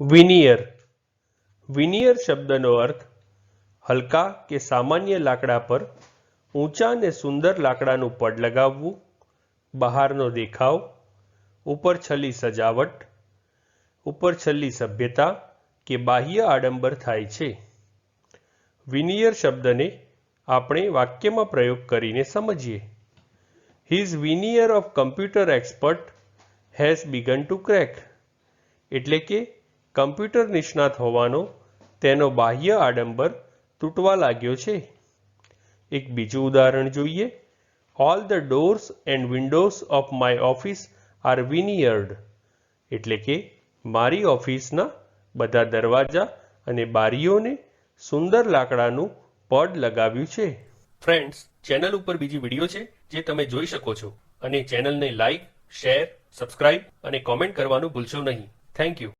Veneer veneer શબ્દનો અર્થ હલકા કે સામાન્ય લાકડા પર ઊંચા અને સુંદર લાકડાનું પડ લગાવવું, બહારનો દેખાવ, ઉપર છલ્લી સજાવટ, ઉપર છલ્લી સભ્યતા કે બાહ્ય આડંબર થાય છે. વિનિયર શબ્દને આપણે વાક્યમાં પ્રયોગ કરીને સમજીએ. His veneer of computer expert has begun to crack એટલે કે કમ્પ્યુટર નિષ્ણાત હોવાનો તેનો બાહ્ય આડંબર તૂટવા લાગ્યો છે. એક બીજું ઉદાહરણ જોઈએ. All the doors and windows of my office are veneered એટલે કે મારી ઓફિસના બધા દરવાજા અને બારીઓને સુંદર લાકડાનું પડ લગાવ્યું છે. ફ્રેન્ડ્સ ચેનલ ઉપર બીજી વીડિયો છે જે તમે જોઈ શકો છો. અને ચેનલને લાઈક શેર સબસ્ક્રાઇબ અને કોમેન્ટ કરવાનું ભૂલશો નહીં. Thank you